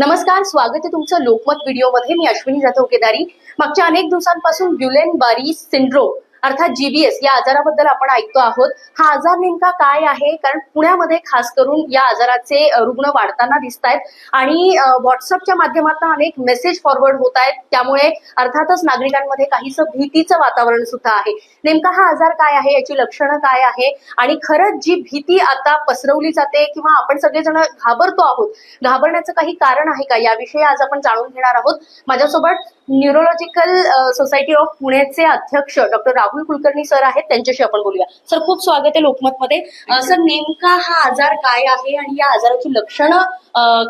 नमस्कार स्वागत आहे तुमचं लोकमत व्हिडिओमध्ये. मी अश्विनी जाधव केदारी. मागच्या अनेक दिवसांपासून ब्युलेन बारी सिंड्रोम अर्थात जीबीएस या आजाराबद्दल आपण ऐकतो आहोत. हा आजार नेमका काय आहे? कारण पुण्यामध्ये खास करून या आजाराचे रुग्ण वाढताना दिसत आहेत आणि व्हॉट्सअपच्या माध्यमातून अनेक मेसेज फॉरवर्ड होत आहेत. त्यामुळे अर्थातच नागरिकांमध्ये काहीसं भीतीचं वातावरण सुद्धा आहे. नेमका हा आजार काय आहे? याची लक्षणं काय आहे? आणि खरंच जी भीती आता पसरवली जाते किंवा आपण सगळेजण घाबरतो आहोत घाबरण्याचं काही कारण आहे का? याविषयी आज आपण जाणून घेणार आहोत. माझ्यासोबत न्यूरोलॉजिकल सोसायटी ऑफ पुणेचे अध्यक्ष डॉक्टर राहुल कुलकर्णी सर आहेत त्यांच्याशी आपण बोलूया. सर खूप स्वागत आहे लोकमतमध्ये. सर नेमका हा आजार काय आहे आणि या आजाराची लक्षणं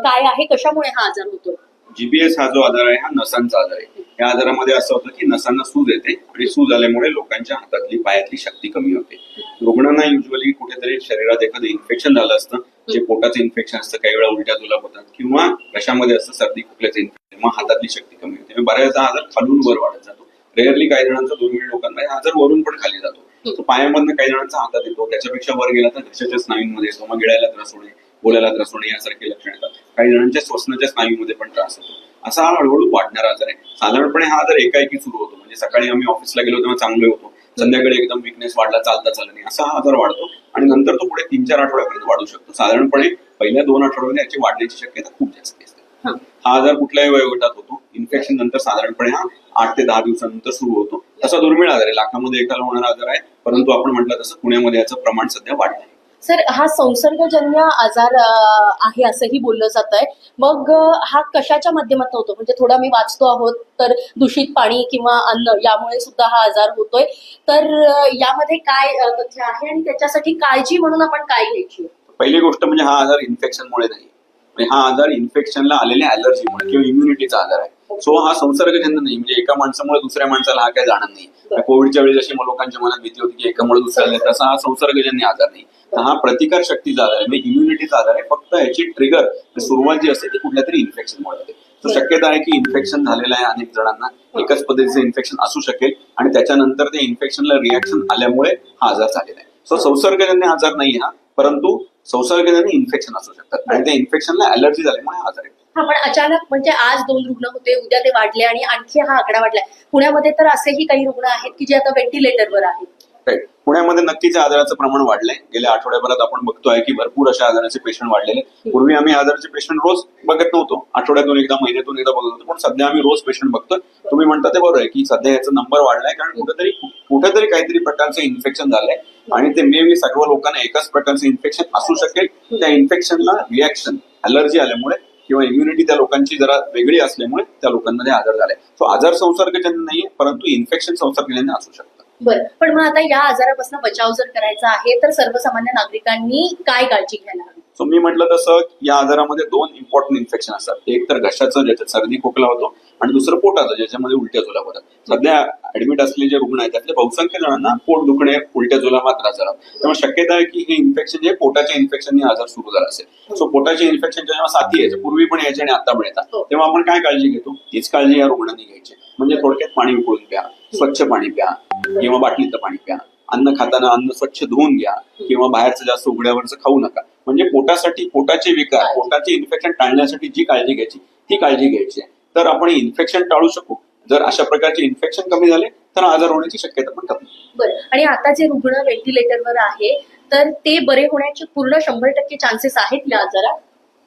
काय आहे? कशामुळे हा आजार होतो? जीबीएस हा जो आजार आहे हा नसांचा आजार आहे. या आजारामध्ये असं होतं की नसांना सूज येते आणि सूज आल्यामुळे लोकांच्या हातातली पायातली शक्ती कमी होते. रुग्णांना युजली कुठेतरी शरीरात एखादं इन्फेक्शन झालं असतं जे पोटाचं इन्फेक्शन असतं काही वेळा उलट्या जुलाब होतात किंवा घशामध्ये असतं सर्दी खोकल्याचं इन्फेक्शन मग हातातली शक्ती कमी होते. बऱ्याचदा हा आजार खालून वर वाढत जातो रेअरली काही जणांचा दुर्मिळ लोकांना. हा आजार वरून पण खाली जातो तो पायामधनं काही जणांचा हातात येतो. त्याच्यापेक्षा वर गेला तर घशाच्या स्नायूंमध्ये येतो. मग गिळायला त्रास होणे बोलायला त्रास होणे यासारखे लक्षण येतात. काही जणांच्या श्वसनाच्या स्नायूमध्ये पण त्रास होतो. असा हा हळूहळू वाढणारा आजार आहे. साधारणपणे हा आजार एकाएकी सुरू होतो. म्हणजे सकाळी आम्ही ऑफिसला गेलो तेव्हा चांगले होतो. संध्याकाळी एकदम विकनेस वाढला चालता चालत नाही. असा हा आजार वाढतो. आणि नंतर तो पुढे तीन चार आठवड्यापर्यंत वाढू शकतो. साधारणपणे पहिल्या दोन आठवड्यामध्ये याची वाढण्याची शक्यता खूप जास्त असते. हा. हा आजार कुठल्याही वयोगटात होतो. इन्फेक्शन नंतर साधारणपणे हा आठ ते दहा दिवसानंतर सुरू होतो. तसा दुर्मिळ आजार आहे. लाखामध्ये एकाला होणारा आजार आहे. परंतु आपण म्हटलं तसं पुण्यामध्ये याचं प्रमाण सध्या वाढलं आहे सर हा संसर्गजन्य आजार आहे असंही बोललं जात आहे मग हा कशाच्या माध्यमातून होतो? म्हणजे थोडा मी वाचतो आहोत तर दूषित पाणी किंवा अन्न यामुळे सुद्धा हा आजार होतोय. तर यामध्ये काय तथ्य आहे आणि त्याच्यासाठी काळजी म्हणून आपण काय घ्यायची? पहिली गोष्ट म्हणजे हा आजार इन्फेक्शनमुळे नाही. म्हणजे हा आजार इन्फेक्शनला आलेल्या अलर्जीमुळे किंवा इम्युनिटीचा आजार आहे. सो हा संसर्गजन्य नाही. म्हणजे एका माणसामुळे दुसऱ्या माणसाला हा काय जाणार नाही. कोविडच्या वेळी जशी लोकांच्या मनात भीती होती की एकामुळे दुसऱ्याला तसा हा संसर्गजन्य आजार नाही. तर हा प्रतिकार शक्तीचा आजार आहे. म्हणजे इम्युनिटीचा आजार आहे. फक्त याची ट्रिगर सुरुवात जी असते ती कुठल्या तरी इन्फेक्शनमुळे होते. तो शक्यता आहे की इन्फेक्शन झालेलं आहे अनेक जणांना. एकाच पद्धतीचं इन्फेक्शन असू शकेल. आणि त्याच्यानंतर त्या इन्फेक्शनला रिॲक्शन आल्यामुळे हा आजार झालेला आहे. सो संसर्गजन्य आजार नाही हा. परंतु संसर्गजन्य इन्फेक्शन असू शकतात. आणि त्या इन्फेक्शनला अलर्जी झाल्यामुळे आजार आहे. हा पण अचानक म्हणजे आज दोन रुग्ण होते उद्या ते वाढले आणि आणखी हा आकडा वाढलाय. पुण्यामध्ये तर असेही काही रुग्ण आहेत की जे आता व्हेंटिलेटरवर आहेत? पुण्यामध्ये नक्कीच आजाराचं प्रमाण वाढलंय. गेल्या आठवड्याभरात आपण बघतोय की भरपूर अशा आजाराचे पेशंट वाढलेले पूर्वी आम्ही आजाराचे पेशंट रोज बघत नव्हतो. आठवड्यातून एकदा महिन्यातून एकदा बघत होतो. पण सध्या आम्ही रोज पेशंट बघतोय. तुम्ही म्हणता ते बरोबर आहे की सध्या याचा नंबर वाढलाय. कारण कुठेतरी कुठेतरी काहीतरी प्रकारचं इन्फेक्शन झालंय. आणि ते मे बी सर्व लोकांना एकाच प्रकारचं इन्फेक्शन असू शकेल. त्या इन्फेक्शनला रिॲक्शन अलर्जी आल्यामुळे किंवा इम्युनिटी त्या लोकांची जरा वेगळी असल्यामुळे त्या लोकांमध्ये आजार झालाय सो आजार संसर्गजन्य नाहीये परंतु इन्फेक्शन संसर्गजन्य असू शकतं बरं. पण मग आता या आजारापासून बचाव जर करायचा आहे तर सर्वसामान्य नागरिकांनी काय काळजी घ्यायला मी म्हटलं तसं या आजारामध्ये दोन इम्पॉर्टंट इन्फेक्शन असतात. एक तर घशाचं ज्याच्यात सर्दी खोकला होतो आणि दुसरं पोटाचं ज्याच्यामध्ये उलट्या जुलाब होतात. सध्या ऍडमिट असलेले जे रुग्ण आहेत त्यातले बहुसंख्य जणांना पोट दुखणे उलट्या जुलाबात त्रास झाला त्यामुळे शक्यता आहे की हे इन्फेक्शन जे पोटाच्या इन्फेक्शनने आजार सुरू झाला असेल. सो पोटाचे इन्फेक्शन जेव्हा साथी यायचे पूर्वी पण यायचे आणि आता पण येतात हो. तेव्हा आपण काय काळजी घेतो? हीच काळजी या रुग्णांनी घ्यायची. म्हणजे थोडक्यात पाणी उकळून प्या स्वच्छ पाणी प्या किंवा बाटलीचं पाणी प्या. अन्न खाताना अन्न स्वच्छ धुवून घ्या किंवा बाहेरचं जास्त उघड्यावरचं खाऊ नका. म्हणजे पोटासाठी पोटाचे विकार पोटाचे इन्फेक्शन टाळण्यासाठी जी काळजी घ्यायची ती काळजी घ्यायची आहे. तर आपण इन्फेक्शन टाळू शकू. जर अशा प्रकारचे इन्फेक्शन कमी झाले तर आजार होण्याची शक्यता पण कमी. बरं. आणि आता जे रुग्ण व्हेंटिलेटरवर आहे तर ते बरे होण्याचे पूर्ण शंभर टक्के चान्सेस आहेत या आजारात?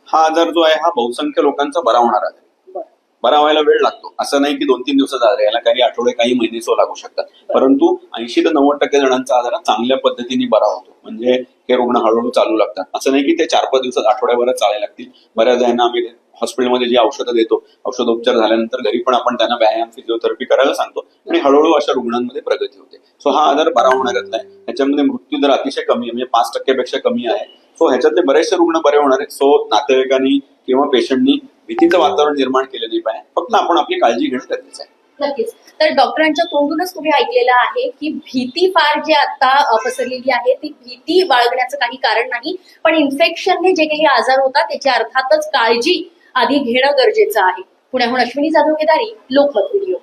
हा आजार जो आहे हा बहुसंख्य लोकांचा बरा होणार आहे. बरं. व्हायला वेळ लागतो. असं नाही की दोन तीन दिवसाचा आजार. याला काही आठवडे काही महिने सो लागू शकतात. परंतु ऐंशी ते नव्वद टक्के जणांचा आजार चांगल्या पद्धतीने बरा होतो. म्हणजे हे रुग्ण हळूहळू चालू लागतात. असं नाही की ते चार पाच दिवसात आठवड्याभरात चालायला लागतील. बऱ्याच जणांना आम्ही हॉस्पिटलमध्ये जी औषधं देतो औषधोपचार झाल्यानंतर घरी पण आपण त्यांना व्यायाम फिजिओथेरपी करायला सांगतो आणि हळूहळू अशा रुग्णांमध्ये प्रगती होते. सो हा आजार बरा होणारच नाही ह्याच्यामध्ये मृत्यू दर अतिशय कमी आहे म्हणजे पाच टक्क्यापेक्षा कमी आहे. सो ह्याच्यातले बरेचसे रुग्ण बरे होणार आहेत. सो नातेवाईकांनी किंवा पेशंटनी भीतीचं वातावरण निर्माण केलं नाही पाहिजे. फक्त आपण आपली काळजी घेणं गरजेचं आहे. नक्कीच. तर डॉक्टरांच्या तोंडूनच तुम्ही ऐकलेलं आहे की भीती फार जी आता पसरलेली आहे ती भीती बाळगण्याचं काही कारण नाही पण इन्फेक्शनने जे काही आजार होतात त्याची अर्थातच काळजी आधी घेणं गरजेचं आहे. पुण्याहून अश्विनी जाधव केदारी लोकमत व्हिडिओ.